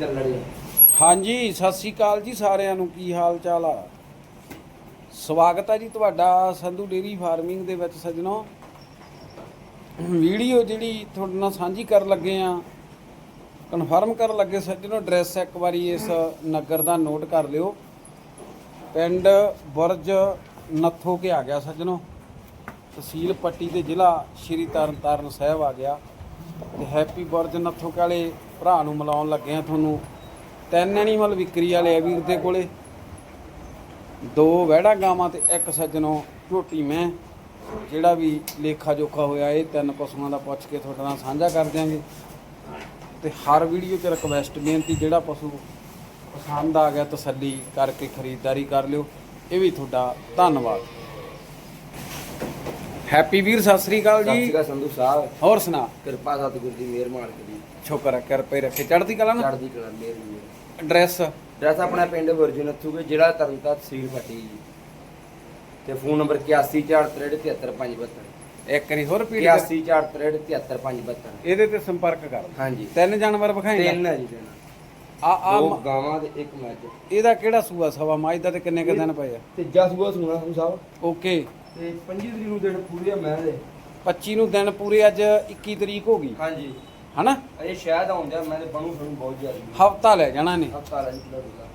ਚੱਲਣੇ ਹਾਂਜੀ, ਸਤਿ ਸ੍ਰੀ ਅਕਾਲ ਜੀ ਸਾਰਿਆਂ ਨੂੰ। ਕੀ ਹਾਲ ਚਾਲ ਆ? ਸਵਾਗਤ ਹੈ ਜੀ ਤੁਹਾਡਾ ਸੰਧੂ ਡੇਰੀ ਫਾਰਮਿੰਗ ਦੇ ਵਿੱਚ ਸੱਜਣੋ। ਵੀਡੀਓ ਜਿਹੜੀ ਤੁਹਾਡੇ ਨਾਲ ਸਾਂਝੀ ਕਰਨ ਲੱਗੇ ਆ ਕਨਫਰਮ ਕਰਨ ਲੱਗੇ ਸੱਜਣੋ ਐਡਰੈਸ ਇੱਕ ਵਾਰੀ ਇਸ ਨਗਰ ਦਾ ਨੋਟ ਕਰ ਲਿਓ। ਪਿੰਡ ਬੁਰਜ ਨੱਥੋ ਕੇ ਆ ਗਿਆ ਸੱਜਣੋ। ਤਹਿਸੀਲ ਪੱਟੀ ਦੇ ਜ਼ਿਲ੍ਹਾ ਸ਼੍ਰੀ ਤਰਨਤਾਰਨ ਸਾਹਿਬ ਆ ਗਿਆ। ਤੇ ਹੈਪੀ ਬੁਰਜ ਨੱਥੋ ਕੇ ਵਾਲੇ ਭਰਾ ਨੂੰ ਮਿਲਾਉਣ ਲੱਗੇ ਆ ਤੁਹਾਨੂੰ। ਤਿੰਨ ਐਨੀਮਲ ਵਿਕਰੀ ਵਾਲੇ ਆ ਵੀਰ ਦੇ ਕੋਲੇ। ਦੋ ਵਹਿੜਾ ਗਾਵਾਂ ਤੇ ਇੱਕ ਸੱਜਣੋ ਝੋਟੀ ਮੈਂ। ਜਿਹੜਾ ਵੀ ਲੇਖਾ ਜੋਖਾ ਹੋਇਆ, ਇਹ ਤਿੰਨ ਪਸ਼ੂਆਂ ਦਾ ਪੁੱਛ ਕੇ ਤੁਹਾਡੇ ਨਾਲ ਸਾਂਝਾ ਕਰ ਦਿਆਂਗੇ। ਤੇ ਹਰ ਵੀਡੀਓ 'ਚ ਰਿਕਵੈਸਟ ਬੇਨਤੀ, ਜਿਹੜਾ ਪਸ਼ੂ ਪਸੰਦ ਆ ਗਿਆ ਤਸੱਲੀ ਕਰਕੇ ਖਰੀਦਦਾਰੀ ਕਰ ਲਿਓ। ਇਹ ਵੀ ਤੁਹਾਡਾ ਧੰਨਵਾਦ। ਹੈਪੀ ਵੀਰ ਸਤਿ ਸ੍ਰੀ ਅਕਾਲ ਸਤਿ ਜੀ ਸ਼੍ਰੀ ਅਕਾਲ ਸੰਧੂ ਸਾਹਿਬ। ਹੋਰ ਸੁਣਾ। ਕਿਰਪਾ ਸਤਿਗੁਰ ਦੀ ਮਿਹਰ ਮਾਲਕ ਦੀ ਸ਼ੁਕਰ ਹੈ ਕਿਰਪੇ ਰੱਖੇ। ਚੜ੍ਹਦੀ ਕਲਾ ਨਾ? ਚੜ੍ਹਦੀ ਕਲਾ ਮਿਹਰ ਮਿਹਰ। ਐਡਰੈਸ ਡਰੈਸ ਆਪਣਾ ਪਿੰਡ ਵਰਜਨ ਥੂਗੇ ਜ਼ਿਲ੍ਹਾ ਤਰਨਤਾਰਨ ਤਹਿਸੀਲ ਫੱਟੀ ਜੀ। ਤੇ ਫੋਨ ਨੰਬਰ 8143373572 ਇੱਕ ਵਾਰੀ ਹੋਰ ਪੀੜੀ 8143373572 ਇਹਦੇ ਤੇ ਸੰਪਰਕ ਕਰ। ਹਾਂਜੀ। ਤਿੰਨ ਜਾਨਵਰ ਵਿਖਾਏਗਾ? ਤਿੰਨ ਹੈ ਜੀ ਤਿੰਨ। ਆ ਆ ਦੋ ਗਾਵਾਂ ਤੇ ਇੱਕ ਮੱਝ। ਇਹਦਾ ਕਿਹੜਾ ਸੂਆ ਸਵਾ? ਮਾਝ ਦਾ ਤੇ ਕਿੰਨੇ ਕ ਦਿਨ ਪਏ ਆ? ਤੀਜਾ ਸੂਆ ਸੁਣਾ ਸੰਧੂ ਸਾਹਿਬ। ਓਕੇ ਤੇ 25 ਤਰੀਕ ਨੂੰ ਦਿਨ ਪੂਰੇ ਆ ਮੈਂ ਦੇ 25 ਨੂੰ ਦਿਨ ਪੂਰੇ ਅੱਜ 21 ਤਰੀਕ ਹੋ ਗਈ। ਹਾਂਜੀ। ਹਨਾ? ਅਜੇ ਸ਼ਾਇਦ ਆਉਂਦਿਆ ਮੈਂ ਤੇ ਬਣੂ ਸਾਨੂੰ ਬਹੁਤ ਜ਼ਿਆਦਾ ਹਫਤਾ ਲੈ ਜਾਣਾ ਨੇ ਹਫਤਾ ਲਾ ਜੀ ਕਿਲੋ ਦਾ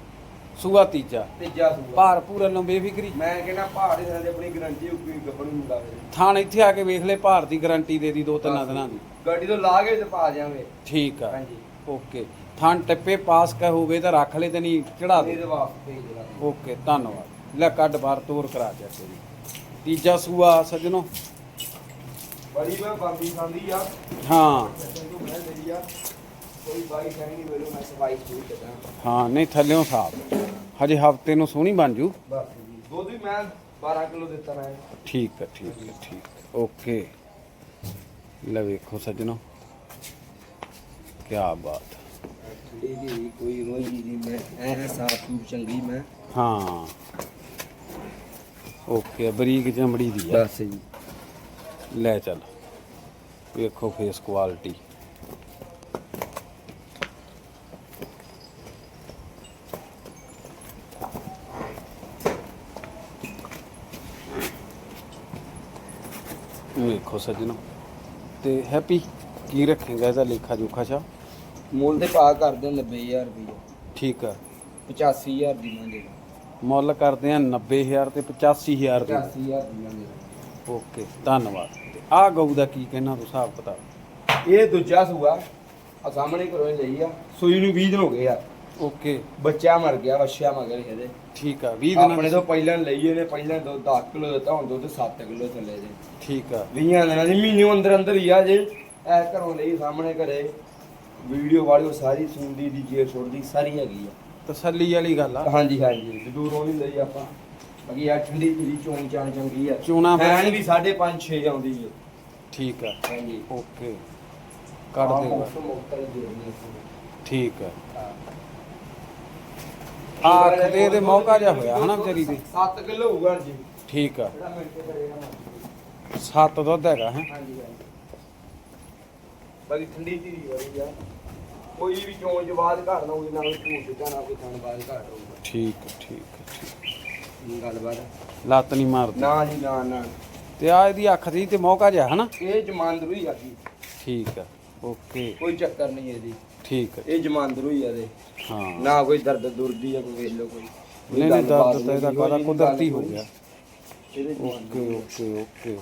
ਸੂਆ ਤੀਜਾ। ਤੀਜਾ ਸੂਆ। ਭਾਰ ਪੂਰਾ ਨੂੰ ਬੇਫਿਕਰੀ। ਮੈਂ ਕਹਿੰਦਾ ਪਹਾੜ ਦੇ ਆਪਣੀ ਗਰੰਟੀ ਕੋਈ ਗੱਬਣ ਨੂੰ ਲਾਵੇ ਥਾਣ ਇੱਥੇ ਆ ਕੇ ਵੇਖ ਲੈ ਭਾਰ ਦੀ ਗਾਰੰਟੀ ਦੇ ਦੀ ਦੋ ਤਿੰਨ ਦਿਨਾਂ ਦੀ। ਗੱਡੀ ਤੋਂ ਲਾ ਕੇ ਤੇ ਪਾ ਜਾਵਾਂਗੇ ਠੀਕ ਆ। ਹਾਂਜੀ। ਓਕੇ। ਥਾਣ ਟੱਪੇ ਪਾਸ ਕਾ ਹੋਵੇ ਤਾਂ ਰੱਖ ਲੈ ਤੇ ਨਹੀਂ ਚੜਾ ਦੇ। ਓਕੇ ਧੰਨਵਾਦ। ਲੈ ਕੱਢ ਬਾਹਰ ਤੋਰ ਕਰਾ ਤੇਰੀ। ਤੀਜਾ ਸੂਆ ਸੱਜਣੋ। ਬੜੀ ਮੈਂ ਬੰਦੀ ਖਾਂਦੀ ਆ। ਹਾਂ। ਤੈਨੂੰ ਮੈਂ ਲਈ ਆ। ਕੋਈ ਬਾਈ ਕਹਿਣੀ ਨਹੀਂ ਵੇਲੋ ਮੈਂ ਸਫ਼ਾਈ ਸ਼ੁਰੂ ਕਰਦਾ। ਹਾਂ ਨਹੀਂ ਥੱਲਿਓਂ ਸਾਫ਼। ਹਜੇ ਹਫ਼ਤੇ ਨੂੰ ਸੋਹਣੀ ਬਣ ਜੂ। ਬਸ ਜੀ। ਦੁੱਧ ਵੀ ਮੈਂ 12 ਕਿਲੋ ਦਿੱਤਾ ਮੈਂ ਠੀਕ ਹੈ ਠੀਕ ਹੈ ਠੀਕ ਹੈ। ਓਕੇ। ਲੈ ਵੇਖੋ ਸੱਜਣੋ। ਕੀ ਬਾਤ। ਠੰਡੀ ਜੀ ਕੋਈ ਰੋਈ ਜੀ ਮੈਂ ਐ ਸਾਫ਼ ਸੂਪ ਚੰਗੀ ਮੈਂ। ਹਾਂ। ਓਕੇ ਬਰੀਕ ਚਮੜੀ ਦੀ ਆ। ਬਸ ਜੀ। ਲੈ ਚੱਲ ਵੇਖੋ ਫੇਸ ਕੁਆਲਿਟੀ ਵੇਖੋ ਸੱਜਣੋ ਤੇ ਹੈਪੀ ਕੀ ਰੱਖੇਗਾ ਇਹਦਾ ਲੇਖਾ ਜੋਖਾ ਛਾ ਮੁੱਲ ਤੇ ਪਾ ਕਰਦੇ 90000 ਰੁਪਏ ਠੀਕ ਆ। 85000 ਦੀ ਮੰਗੇ ਮੁੱਲ ਕਰਦੇ ਆ 90000 ਤੇ 85000 ਦੇ। 85000 ਦੀ ਮੰਗੇ ਓਕੇ ਧੰਨਵਾਦ। ਤੇ ਆਹ ਗਊ ਦਾ ਕੀ ਕਹਿਣਾ ਤੂੰ ਹਿਸਾਬ ਪਤਾ ਇਹ ਦੂਜਾ ਸੂਆ ਆ ਸਾਹਮਣੇ ਘਰੋਂ ਹੀ ਲਈ ਆ। ਸੂਈ ਨੂੰ 20 ਦਿਨ ਹੋ ਗਏ ਆ। ਓਕੇ। ਬੱਚਾ ਮਰ ਗਿਆ ਵੱਛਿਆ ਮਗਰ ਇਹਦੇ। ਠੀਕ ਆ 20 ਦਿਨਾਂ ਆਪਣੇ ਤੋਂ ਪਹਿਲਾਂ ਲਈ ਇਹਨੇ ਪਹਿਲਾਂ ਦੁੱਧ 10 ਕਿਲੋ ਦਿੱਤਾ ਹੁਣ ਦੁੱਧ 7 ਕਿਲੋ ਥੱਲੇ ਦੇ ਠੀਕ ਆ। 20 ਦਿਨਾਂ ਦੀ ਮਹੀਨੇ ਅੰਦਰ ਅੰਦਰ ਹੀ ਆ ਜੇ। ਐ ਘਰੋਂ ਲਈ ਸਾਹਮਣੇ ਘਰੇ। ਵੀਡੀਓ ਵਾਲੀ ਉਹ ਸਾਰੀ ਸੁਣਦੀ ਦੀ ਜੇ ਛੋੜਦੀ ਸਾਰੀ ਹੈਗੀ ਆ। ਤਸੱਲੀ ਵਾਲੀ ਗੱਲ ਆ। ਹਾਂਜੀ ਹਾਂਜੀ ਦੂਰੋਂ ਨਹੀਂ ਲਈ ਆਪਾਂ। ਬਾਕੀ ਆ ਠੰਡੀ ਜਿਹੜੀ ਚੋਣ ਚਾਣ ਚੰਗੀ ਆ। ਚੋਣਾ ਫਿਰ- ਫੈਨ ਵੀ 5.5 6 ਆਉਂਦੀ ਹੈ ਠੀਕ ਆ। ਹਾਂਜੀ। ਓਕੇ। ਕੱਢ ਆਹ ਦੇਗਾ ਮੌਸਮ ਠੀਕ ਆ। ਹਾਂ। ਆਖ ਤੇ ਮੌਕਾ ਜਿਹਾ ਹੋਇਆ ਹਨਾ ਵਿਚਾਰੀ ਦੇ 7 ਕਿਲੋ ਹੋਊਗਾ ਜੀ ਠੀਕ ਆ। ਜਿਹੜਾ ਮਿੰਟ ਕਰੇਗਾ ਨਾ। ਸੱਤ ਦੁੱਧ ਹੈਗਾ ਹੈ। ਹਾਂਜੀ ਹਾਂਜੀ। ਬਾਕੀ ਠੰਡੀ ਧੀਰੀ ਵਾਲੀ ਆ। ਕੋਈ ਵੀ ਚੋਣ ਜਵਾਦ ਘਰ ਨਾ ਹੋਵੇ ਨਾ ਕੋਈ ਝੂਠ ਜਾਂ ਨਾ ਕੋਈ ਥਣ ਬਾਦ ਘਰ ਹੋਊਗਾ ਠੀਕ ਆ, ਠੀਕ ਆ, ਠੀਕ ਇਹ ਗੱਲਬਾਤ ਲੱਤ ਨਹੀਂ ਮਾਰਦੀ। ਨਾ ਜੀ ਨਾ ਨਾ। ਤੇ ਆ ਇਹਦੀ ਅੱਖ ਦੀ ਤੇ ਮੌਕਾ ਜਿਹਾ ਹਨਾ? ਇਹ ਜਮਾਂਦਰੂ ਹੀ ਆ ਜੀ। ਠੀਕ ਆ ਓਕੇ। ਕੋਈ ਚੱਕਰ ਨਹੀਂ ਇਹਦੀ। ਠੀਕ ਆ ਇਹ ਜਮਾਂਦਰੂ ਹੀ ਆ ਦੇ ਹਾਂ। ਨਾ ਕੋਈ ਦਰਦ ਦੁਰਦੀ ਆ ਕੋਈ ਵੇਖ ਲਓ ਕੋਈ। ਕੋਈ ਨਹੀਂ ਨਹੀਂ ਗੱਲਬਾਤ ਦਰਦ ਤਾਂ ਇਹਦਾ ਨਹੀਂ, ਕਾਹਦਾ? ਕੋਈ ਕੁਦਰਤੀ ਹੋ। ਗਿਆ। ਇਹਦੇ ਓਕੇ। Okay okay.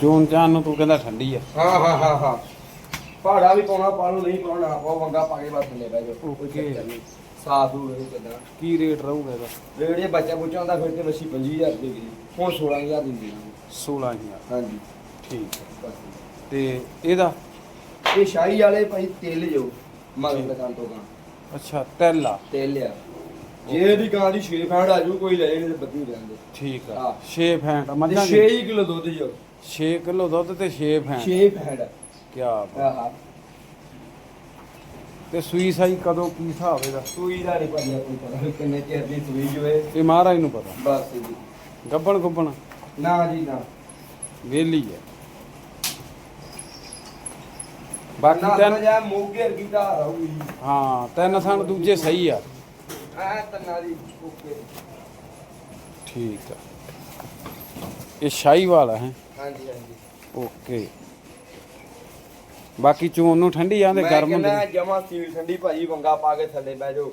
ਚੋਣ ਚਾਨ ਨੂੰ ਤੂੰ ਕਹਿੰਦਾ ਠੰਡੀ ਆ। ਹਾਂ ਹਾਂ ਹਾਂ ਹਾਂ। ਪਹਾੜਾ ਵੀ ਪਾਉਣਾ ਪਾ ਲਓ ਨਹੀਂ ਪਾਉਣਾ ਪਾਓ ਵੰਗਾ ਪਾ ਕੇ ਬਸ ਲੈ ਬੈ ਜਾਓ। ਕੋਈ. ਚੱਕਰ ਨਹੀਂ। ਸਾਫ਼ ਹੋ ਗਈ ਕਿਦਾਂ। ਕੀ ਰੇਟ ਰਹੂਗਾ ਇਹਦਾ? ਰੇਟ ਜੇ ਬੱਚਾ ਬੁੱਚਾ ਹੁੰਦਾ ਫਿਰ ਤੇ ਵਸੀ 25000 ਰੁਪਏ ਦੀ। ਹੁਣ 16000 ਦਿੰਦੀ ਆ 16000 ਹਾਂਜੀ। ਠੀਕ ਆ। ਬਸ। ਤੇ ਇਹਦਾ? ਇਹ ਸ਼ਾਹੀ ਵਾਲੇ ਭਾਈ ਤੇਲ ਜੋ ਮਗਰ ਦੁਕਾਨ ਤੋਂ ਗਾ ਅੱਛਾ ਤੈਲਾ ਤੇਲ ਲਿਆ ਜੇ ਇਹਦੀ ਗਾਂ ਦੀ 6 ਫੈਂਡ ਆ ਜੂ ਕੋਈ ਲੈ ਨਹੀਂ ਤੇ ਬੱਤੀ ਰਹਿੰਦੇ ਠੀਕ ਆ। ਹਾਂ। 6 ਫੈਂਟ ਮੱਝਾਂ 6 ਕਿਲੋ ਦੁੱਧ ਜੋ। 6 ਕਿਲੋ ਦੁੱਧ ਤੇ 6 ਫੈਂਟ 6 ਫੈਂਡ ਕੀ ਆਹਾ। ਤੇ ਸੂਈ ਸਾਈ ਕਦੋਂ ਕੀ ਹਿਸਾਬ ਇਹਦਾ? ਸੂਈ ਦਾ ਨਹੀਂ ਕੋਈ ਪਤਾ ਕਿੰਨੇ ਚਿਰ ਦੀ ਸੂਈ ਜੋਏ ਇਹ ਮਹਾਰਾਜ ਨੂੰ ਪਤਾ। ਬਸ ਜੀ। ਗੱਬਣ ਗੁੱਬਣ? ਨਾ ਜੀ ਨਾ। ਵੇਲੀ ਹੈ। ਬਾਕੀ ਤਿੰਨ ਜਾ ਮੋਗੇ ਵਰਗੀ ਦਾ ਰਹੂਗੀ ਹਾਂ ਤਿੰਨ ਸਣ ਦੂਜੇ ਸਹੀ ਆ। ਐ ਤੰਨਾ ਦੀ ਓਕੇ। ਠੀਕ ਆ। ਇਹ ਸ਼ਾਹੀਵਾਲ ਹੈ? ਹਾਂਜੀ ਹਾਂਜੀ। ਓਕੇ। ਬਾਕੀ ਚੋਣ ਨੂੰ ਠੰਡੀ ਆਂਦੇ ਮੈਂ ਗਰਮ ਹੁੰਦੀ ਜਮਾ ਸੀਲ ਠੰਡੀ ਭਾਜੀ ਵੰਗਾ ਪਾ ਕੇ ਥੱਲੇ ਬਹਿ ਜਾਓ।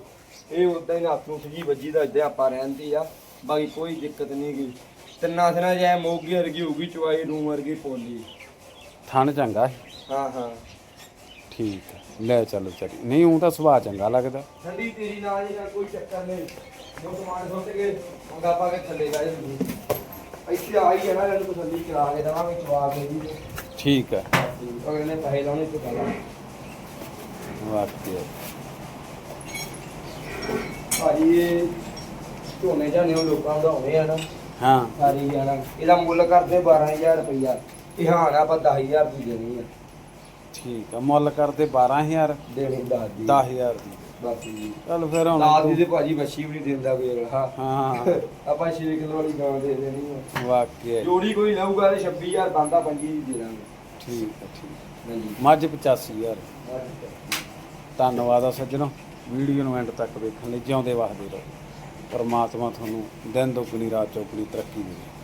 ਇਹ ਉਦਾਂ ਹੀ ਹੱਥ ਨੂੰ ਸਜੀ ਵੱਜੀ ਦਾ ਇਦਾਂ ਆਪਾਂ ਰਹਿੰਦੀ ਆ। ਬਾਕੀ ਕੋਈ ਦਿੱਕਤ ਨਹੀਂ ਗਈ ਤਿੰਨਾਂ ਦਿਨਾਂ ਜਾਏ ਮੋਗੀ ਵਰਗੀ ਹੋਊਗੀ ਚਵਾਈ ਰੂਮ ਵਰਗੀ ਪੋਲੀ। ਥਣ ਚੰਗਾ ਹੈ। ਹਾਂ। ਠੀਕ ਲੈ ਚੱਲੋ ਚੱਲੀ ਨਹੀਂ ਉਹ ਤਾਂ ਸੁਭਾਅ ਚੰਗਾ ਲੱਗਦਾ। ਠੰਡੀ ਤੇਰੀ ਨਾਲ ਨਾ ਕੋਈ ਚੱਕਰ ਨਹੀਂ। ਜੋ ਸਮਾਨ ਸੁੱਟ ਕੇ ਵੰਗਾ ਪਾ ਕੇ ਥੱਲੇ ਬਹਿ ਜਾਂਦੀ। ਇੱਥੇ ਹੀ ਜਾਣਾ ਇਹਨੂੰ ਤਸੱਲੀ ਕਰਾ ਕੇ ਦੇਵਾਂਗੇ ਚਵਾ ਕੇ ਜੀ। ਠੀਕ ਹੈ। ਅਗਲੇ ਨੇ ਪੈਸੇ ਲਾਉਣੇ ਤੇ ਕਰਾ ਵਾਕਿਆ। ਭਾਜੀ ਇਹ ਝੋਨੇ ਝਾਨੇ ਉਹ ਲੋਕਾਂ ਦਾ ਹੋਣੇ ਆ ਨਾ। ਹਾਂ। ਸਾਰੀ ਜਾਣਾ ਇਹਦਾ ਮੁੱਲ ਕਰਦੇ 12000 ਰੁਪਈਆ। ਇਹ ਹਾਂ ਆਪਾਂ 10000 ਦੀ ਦੇਣੀ ਆ। ਠੀਕ ਆ ਮੁੱਲ ਕਰਦੇ 12000 ਦੇਣੀ ਦੱਸ ਦੀ। 10000 ਦੀ। ਜੀ। ਚੱਲ ਫਿਰ ਹੁਣ ਨਾਲ ਦੀ ਤੂੰ- ਭਾਜੀ ਬੱਚੀ ਵੀ ਨਹੀਂ ਦਿੰਦਾ ਕੋਈ ਅਗਲਾ। ਹਾਂ। ਆਪਾਂ 6 ਕਿਲੋ ਵਾਲੀ ਗਾਂ ਦੇ ਦੇਣੀ ਆ। ਵਾਕਿਆ ਜੋੜੀ ਕੋਈ ਲਊਗਾ ਤੇ 26000 ਬੰਦਾ 25 ਦੀ ਦਾਂਗੇ। ਠੀਕ ਆ ਠੀਕ ਹਾਂਜੀ। ਮੱਝ 85000 ਧੰਨਵਾਦ ਆ ਸੱਜਣੋ। ਵੀਡੀਓ ਨੂੰ ਐਂਡ ਤੱਕ ਵੇਖਣ ਲਈ ਜਿਉਂਦੇ ਵਸਦੇ ਰਹੋ। ਪਰਮਾਤਮਾ ਤੁਹਾਨੂੰ ਦਿਨ ਦੁੱਗਣੀ ਰਾਤ ਚੌਗਣੀ ਤਰੱਕੀ ਦੇਵੇ।